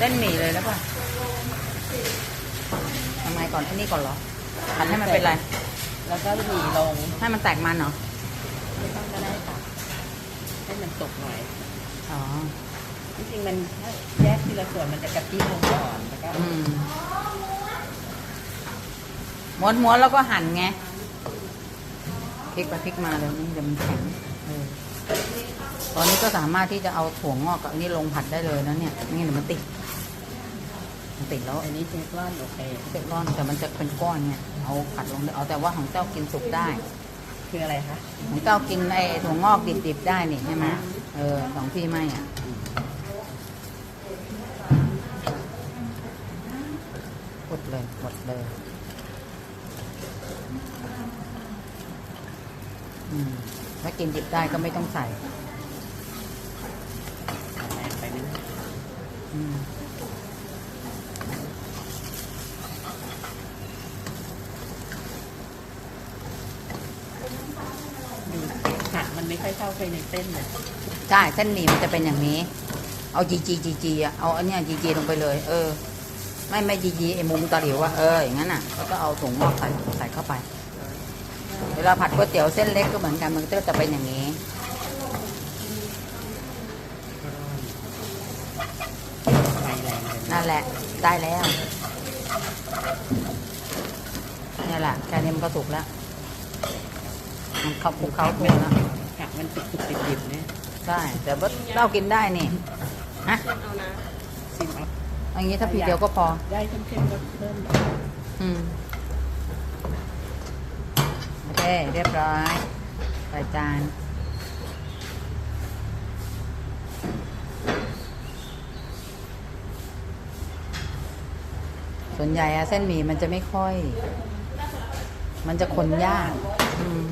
ส้นหมี่เลยแล้วป่ะทำไงก่อนที่นี่ก่อนเหรอผัดให้มันเป็นไรแล้วก็หมี่ลงให้มันแตกมันเหรอไม่ต้องก็ได้ค่ะให้มันสุกหน่อยอ๋อจริงๆมันถ้าแยกทีละส่วนมันจะกระตี้ลงก่อนแล้วก็ม้วนม้วนแล้วก็หั่นไงพลิกไปพลิกมาเลยนี่เดี๋ยวมันแข็งเออ ตอนนี้ก็สามารถที่จะเอาถั่วงอกกับอันนี้ลงผัดได้เลยนะเนี่ยไม่งั้นเดี๋ยวมันติดมันติดแล้วอันนี้เทฟลอนโอเคเสร็จร้อนแต่มันจะเป็นก้อนเนี่ยเอาผัดลงได้เอาแต่ว่าของเจ้ากินสุกได้ คืออะไรคะของเจ้ากินไอ้ถั่วงอกดิบๆได้นี่ใช่ไหมเออของพี่ไม่อะหมดเลยหมดเลยอืมถ้ากินดิบได้ก็ไม่ต้องใส่ แรงไปนิดนึง อืม ดูผัก มันไม่ค่อยเข้าไปในเส้นเลยใช่เส้นหมี่มันจะเป็นอย่างนี้ เอาจีจีจีจีอะเอาอันเนี้ยจีจีลงไปเลย เออ ไม่ไม่จีจีไอ้มุมตะหลิวอะเอออย่างนั้นอะแล้วก็เอาถุงงอกใส่ใส่เข้าไป เวลาผัดก๋วยเตี๋ยวเส้นเล็กก็เหมือนกันมันก็จะเป็นอย่างนี้นั่นแหละได้แล้วนี่แหละแค่นี้มันก็สุกแล้ว มันเข้าคลุกเข้าตัวแล้ว ผักมันสุกๆดิบๆเนี่ยได้แต่ว่าเรากินได้นี่ฮะชิมเอาอย่างนี้ถ้าพีเดียวก็พอ ได้เข้มๆก็เพิ่มอืมโอเคเรียบร้อยใส่จานส่วนใหญ่อะเส้นหมี่มันจะไม่ค่อย มันจะคนยากอืม